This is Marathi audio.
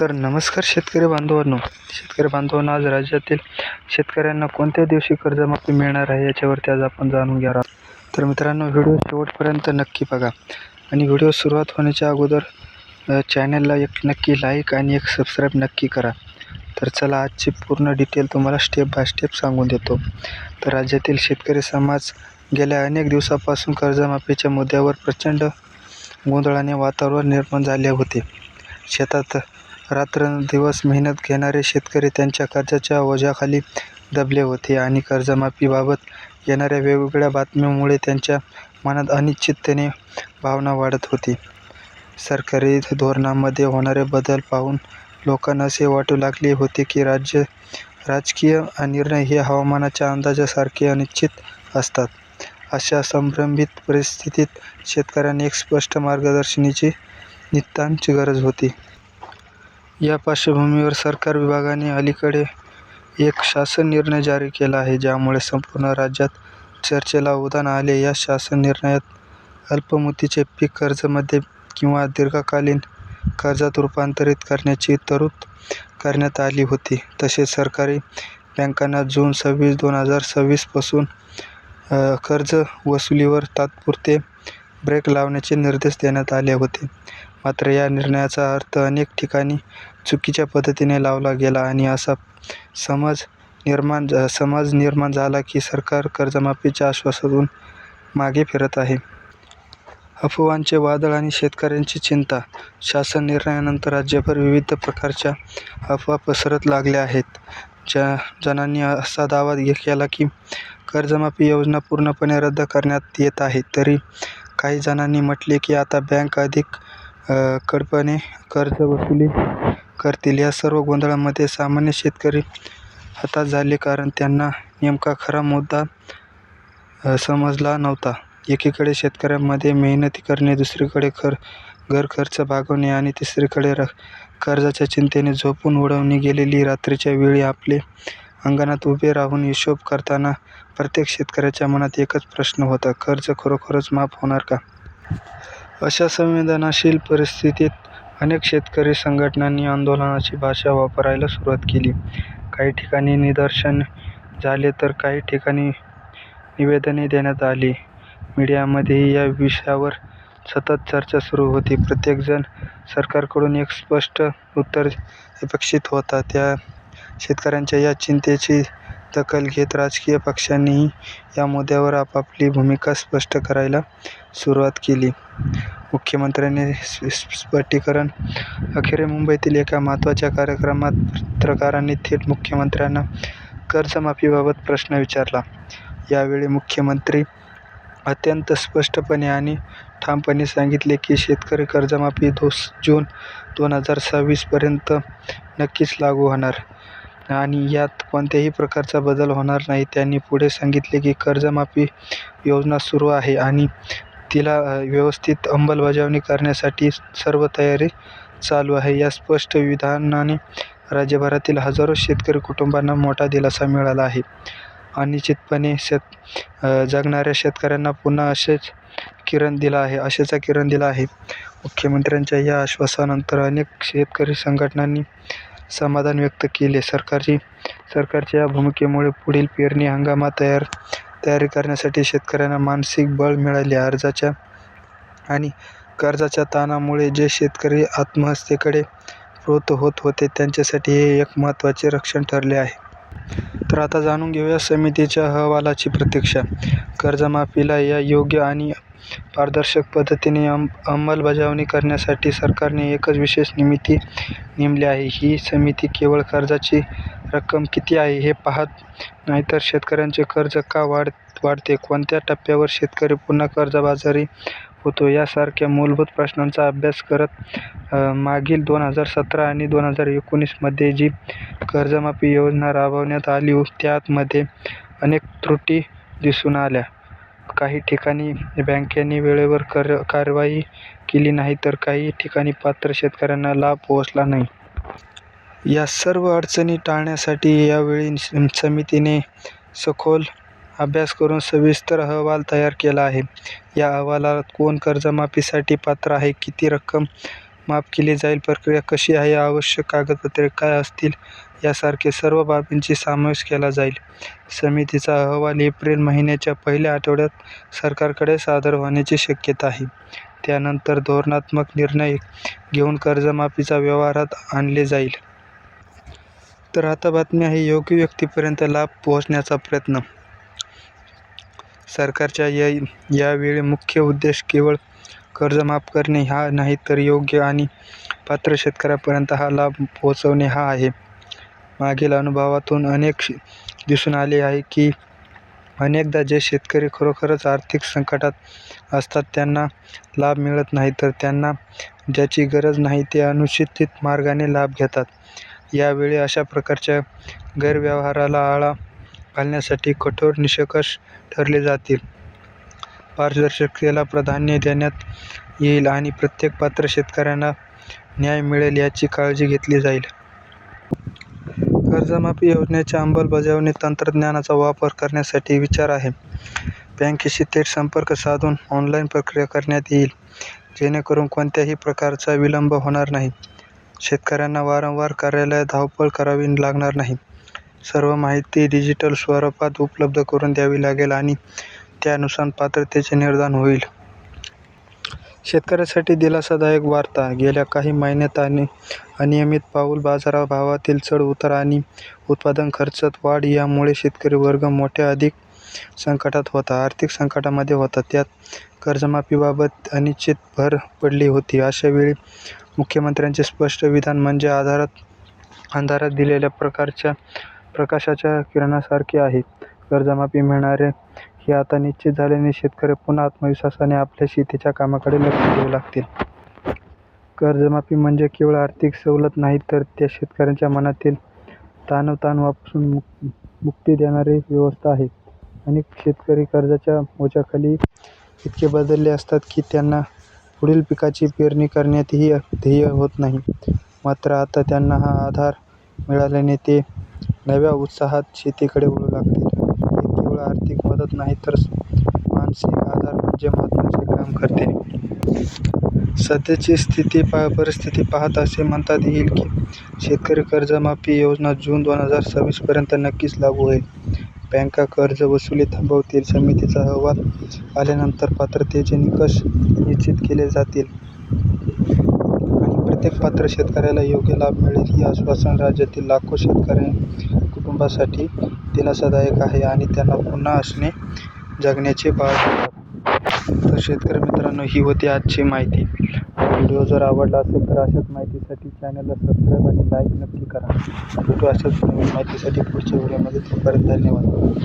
तर नमस्कार शेतकरी बांधवांनो. शेतकरी बांधवांना आज राज्यातील शेतकऱ्यांना कोणत्या दिवशी कर्जमाफी मिळणार आहे याच्यावरती आज आपण जाणून घेणार आहोत. तर मित्रांनो व्हिडिओ शेवटपर्यंत नक्की बघा. आणि व्हिडिओ सुरुवात होण्याच्या अगोदर चॅनलला एक नक्की लाईक आणि एक सबस्क्राईब नक्की करा. तर चला आजची पूर्ण डिटेल तुम्हाला स्टेप बाय स्टेप सांगून देतो. तर राज्यातील शेतकरी समाज गेल्या अनेक दिवसापासून कर्जमाफीच्या मुद्द्यावर प्रचंड गोंधळाने वातावरण निर्माण झाले होते. शेतात रात्रंदिवस मेहनत घेणारे शेतकरी त्यांच्या कर्जाच्या ओझ्याखाली दबले होते आणि कर्जमाफीबाबत येणाऱ्या वेगवेगळ्या बातम्यांमुळे त्यांच्या मनात अनिश्चिततेने भावना वाढत होती. सरकारी धोरणामध्ये होणारे बदल पाहून लोकांना असे वाटू लागले होते की राज्य राजकीय निर्णय हे हवामानाच्या अंदाजासारखे अनिश्चित असतात. अशा संभ्रमित परिस्थितीत शेतकऱ्यांनी एक स्पष्ट मार्गदर्शनाची नितांत गरज होती. या पार्श्वभूमीवर सरकार विभागाने अलीकडे एक शासन निर्णय जारी केला आहे ज्यामुळे संपूर्ण राज्यात चर्चेला उधाण आले. या शासन निर्णयात अल्पमुदतीचे पीक कर्जमध्ये किंवा दीर्घकालीन कर्जात रूपांतरित करण्याची तरतूद करण्यात आली होती. तसेच सरकारी बँकांना जून सव्वीस दोन हजार सव्वीसपासून कर्ज वसुलीवर तात्पुरते ब्रेक लावण्याचे निर्देश देण्यात आले होते. मात्र या निर्णयाचा अर्थ अनेक ठिकाणी चुकीच्या पद्धतीने लावला गेला आणि असा समज निर्माण झ- समाज निर्माण झाला की सरकार कर्जमाफीच्या आश्वासातून मागे फिरत आहे. अफवांचे वादळ आणि शेतकऱ्यांची चिंता शासन निर्णयानंतर राज्यभर विविध प्रकारच्या अफवा पसरत लागल्या आहेत. ज्या जणांनी असा दावा केला की कर्जमाफी योजना पूर्णपणे रद्द करण्यात येत आहे. तरी काही जणांनी म्हटले की आता बँक अधिक कडपणे कर्ज वसुली करतील. या सर्व गोंधळामध्ये सामान्य शेतकरी हताश झाले कारण त्यांना नेमका खरा मुद्दा समजला नव्हता. एकीकडे शेतकऱ्यांमध्ये मेहनती करणे दुसरीकडे खर घर खर्च भागवणे आणि तिसरीकडे र कर्जाच्या चिंतेने झोपून उडवली गेलेली रात्रीच्या वेळी आपले अंगणात उभे राहून हिशोब करताना प्रत्येक शेतकऱ्याच्या मनात एकच प्रश्न होता कर्ज खरोखरच माफ होणार का? अशा संवेदनाशील परिस्थितीत अनेक शेतकरी संघटनांनी आंदोलनाची भाषा वापरायला सुरुवात केली. काही ठिकाणी निदर्शन झाले तर काही ठिकाणी निवेदने देण्यात आली. मीडियामध्येही या विषयावर सतत चर्चा सुरू होती. प्रत्येकजण सरकारकडून एक स्पष्ट उत्तर अपेक्षित होता. त्या शेतकऱ्यांच्या या चिंतेची दखल घेत राजकीय पक्षांनीही या मुद्द्यावर आपापली भूमिका स्पष्ट करायला सुरुवात केली. मुख्यमंत्र्यांनी स्पष्टीकरण. अखेर मुंबईतील एका महत्त्वाच्या कार्यक्रमात पत्रकारांनी थेट मुख्यमंत्र्यांना कर्जमाफीबाबत प्रश्न विचारला. यावेळी मुख्यमंत्री अत्यंत स्पष्टपणे आणि ठामपणे सांगितले की शेतकरी कर्जमाफी दोस जून दोन हजार सव्वीसपर्यंत नक्कीच लागू होणार. आणि यात कोणत्याही प्रकारचा बदल होणार नाही. त्यांनी पुढे सांगितले की कर्जमाफी योजना सुरू आहे आणि तिला व्यवस्थित अंमलबजावणी करण्यासाठी सर्व तयारी चालू आहे. या स्पष्ट विधानाने राज्यभरातील हजारो शेतकरी कुटुंबांना मोठा दिलासा मिळाला आहे. अनिश्चितपणे शेत जगणाऱ्या शेतकऱ्यांना पुन्हा असेच किरण दिला आहे आशेचा किरण दिला आहे. मुख्यमंत्र्यांच्या या आश्वासानंतर अनेक शेतकरी संघटनांनी समाधान व्यक्त केले. सरकारची सरकारच्या या भूमिकेमुळे पुढील पेरणी हंगामात तयार तयारी करण्यासाठी शेतकऱ्यांना मानसिक बळ मिळाले. अर्जाच्या आणि कर्जाच्या ताणामुळे जे शेतकरी आत्महत्येकडे प्रवृत्त होत होते त्यांच्यासाठी हे एक महत्त्वाचे रक्षण ठरले आहे. तर आता जाणून घेऊया समितीच्या अहवालाची प्रतीक्षा. कर्जमाफीला या योग्य आणि पारदर्शक पद्धतीने अंम अंमलबजावणी करण्यासाठी सरकारने एकच विशेष निमिती नेमली आहे. ही समिती केवळ कर्जाची रक्कम किती आहे हे पाहत नाही तर शेतकऱ्यांचे कर्ज का वाढ वाढते? कोणत्या टप्प्यावर शेतकरी पुन्हा कर्जबाजारी होतो. यासारख्या मूलभूत प्रश्नांचा अभ्यास करत मागील दोन हजार सतरा आणि दोन हजार एकोणीसमध्ये जी कर्जमाफी योजना राबवण्यात आली हो- त्यामध्ये अनेक त्रुटी दिसून आल्या. काही ठिकाणी बँकेने वेळेवर कर कारवाई केली नाही तर काही ठिकाणी पात्र शेतकऱ्यांना लाभ पोहोचला नाही. या सर्व अडचणी टाळण्यासाठी यावेळी समितीने सखोल अभ्यास करून सविस्तर अहवाल तयार केला आहे. या अहवालात कोण कर्जमाफीसाठी पात्र आहे किती रक्कम माफ केली जाईल प्रक्रिया कशी आहे आवश्यक कागदपत्रे काय असतील यासारखे सर्व बाबींची समावेश केला जाईल. समितीचा अहवाल एप्रिल महिन्याच्या पहिल्या आठवड्यात सरकारकडे सादर होण्याची शक्यता आहे. त्यानंतर धोरणात्मक निर्णय घेऊन कर्जमाफीचा व्यवहारात आणले जाईल. तर आता बातमी आहे योग्य व्यक्तीपर्यंत लाभ पोहोचण्याचा प्रयत्न सरकारच्या या यावेळी मुख्य उद्देश केवळ कर्ज माफ करणे हा नाही तर योग्य आणि पात्र शेतकऱ्यापर्यंत हा लाभ पोहोचवणे हा आहे. मागील अनुभवातून अनेक दिसून आले आहे की अनेकदा जे शेतकरी खरोखरच आर्थिक संकटात असतात त्यांना लाभ मिळत नाही तर त्यांना ज्याची गरज नाही ते अनुचित मार्गाने लाभ घेतात. यावेळी अशा प्रकारच्या गैरव्यवहाराला आळा घालण्यासाठी कठोर निकष ठरले जातील. पारदर्शकतेला प्राधान्य देण्यात येईल आणि प्रत्येक पात्र शेतकऱ्यांना न्याय मिळेल याची काळजी घेतली जाईल. कर्जमाफी योजनेच्या अंमलबजावणी तंत्रज्ञानाचा वापर करण्यासाठी विचार आहे. बँकेशी थेट संपर्क साधून ऑनलाईन प्रक्रिया करण्यात येईल जेणेकरून कोणत्याही प्रकारचा विलंब होणार नाही. शेतकऱ्यांना वारंवार कार्यालयात धावपळ करावी लागणार नाही. सर्व माहिती डिजिटल स्वरूपात उपलब्ध करून द्यावी लागेल आणि त्यानुसार पात्रतेचे निर्धारण होईल. शेतकऱ्यासाठी दिलासादायक वार्ता. गेल्या काही महिन्यात आणि अनियमित पाऊल बाजारभावातील चढ उतार आणि उत्पादन खर्चात वाढ यामुळे शेतकरी वर्ग मोठ्या अधिक संकटात होता. आर्थिक संकटामध्ये होता. त्यात कर्जमाफीबाबत अनिश्चित भर पडली होती. अशा वेळी मुख्यमंत्र्यांचे स्पष्ट विधान म्हणजे आधारात अंधारात दिलेल्या प्रकारच्या प्रकाशाच्या किरणासारखे आहे. कर्जमाफी मिळणारे हे आता निश्चित झाल्याने शेतकरी पुन्हा आत्मविश्वासाने आपल्या शेतीच्या कामाकडे लक्ष देऊ लागतील. कर्जमाफी म्हणजे केवळ आर्थिक सवलत नाही तर त्या शेतकऱ्यांच्या मनातील ताणवताण मुक मुक्ती देणारी व्यवस्था आहे. अनेक शेतकरी कर्जाच्या ओझ्याखाली इतके बदलले असतात की त्यांना पुढील पिकाची पेरणी करण्यातही ध्येय होत नाही. मात्र आता त्यांना हा आधार मिळाल्याने ते नव्या उत्साहात शेतीकडे वळू लागतील. हे केवळ आर्थिक मदत नाही तर मानसिक आधार म्हणजे महत्त्वाचे काम करते. सध्याची स्थिती पा परिस्थिती पाहत असे म्हणतात येईल की शेतकरी कर्जमाफी योजना जून दोन हजार सव्वीसपर्यंत नक्कीच लागू होईल. बँका कर्ज वसुली थांबवतील समितीचा अहवाल आल्यानंतर पात्रतेचे निकष निश्चित केले जातील. आणि प्रत्येक पात्र शेतकऱ्याला योग्य लाभ मिळेल हे आश्वासन राज्यातील लाखो शेतकऱ्या कुटुंबासाठी दिलासादायक आहे आणि त्यांना पुन्हा असणे जगण्याचे बाळ तर शेतकरी मित्रांनो ही होती आजची माहिती. व्हिडिओ जर आवडला असेल तर अशाच माहितीसाठी चॅनलला सबस्क्राईब आणि लाईक नक्की करा. भेटू अशाच नवीन माहितीसाठी पुढच्या व्हिडिओमध्ये. तोपर्यंत धन्यवाद.